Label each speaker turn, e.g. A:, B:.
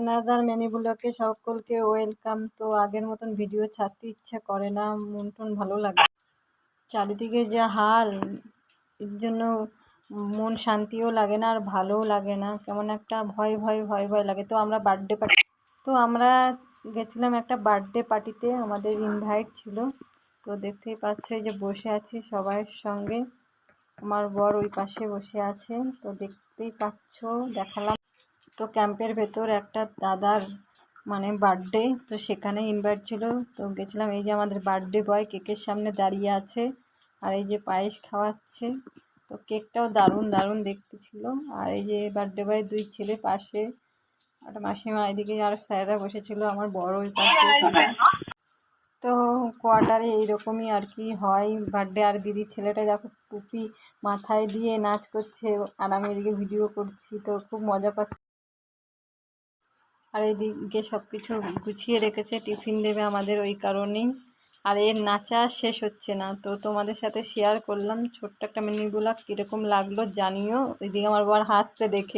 A: Another many ব্লকে সকলকে welcome তো আগের মতন ভিডিও ছাড়তে ইচ্ছা করে না, মন টন ভালো লাগে। চারিদিকে যা হাল, এর জন্য মন শান্তিও লাগে না আর ভালোও লাগে না। কেমন একটা ভয় ভয় ভয় ভয় লাগে। তো আমরা বার্থডে পার্টি তো আমরা গেছিলাম একটা বার্থডে পার্টিতে আমাদের ইনভাইট ছিল। তো দেখতেই পাচ্ছ যে বসে আছি সবার সঙ্গে। আমার বর ওই পাশে বসে আছে। তো দেখতেই পাচ্ছ, দেখালাম। তো ক্যাম্পের ভেতর একটা দাদার মানে বার্থডে, তো সেখানে ইনভাইট ছিল। তো গেছিলাম, এই যে আমাদের বার্থডে বয় কেকের সামনে দাঁড়িয়ে আছে আর এই যে পায়েস খাওয়াচ্ছে। তো কেকটাও দারুণ দারুণ দেখতে ছিল। আর এই যে বার্থডে বয় দুই ছেলে পাশে একটা মাসিমা এদিকে আর স্যাররা বসেছিল, আমার বড় ওই পাশে। তো কোয়ার্টারে এইরকমই আর কি হয়। বার্থডে আর দিদির ছেলেটা দেখো টুপি মাথায় দিয়ে নাচ করছে, আর আমি এদিকে ভিডিও করছি, তো খুব মজা পাচ্ছি। আর এদিকে সব কিছু গুছিয়ে রেখেছে, টিফিন দেবে আমাদের ওই কারণেই। আর এর নাচা শেষ হচ্ছে না। তো তোমাদের সাথে শেয়ার করলাম, ছোট্ট একটা মিনিগুলা কীরকম লাগল জানিও। ওইদিকে আমার বর হাসতে দেখে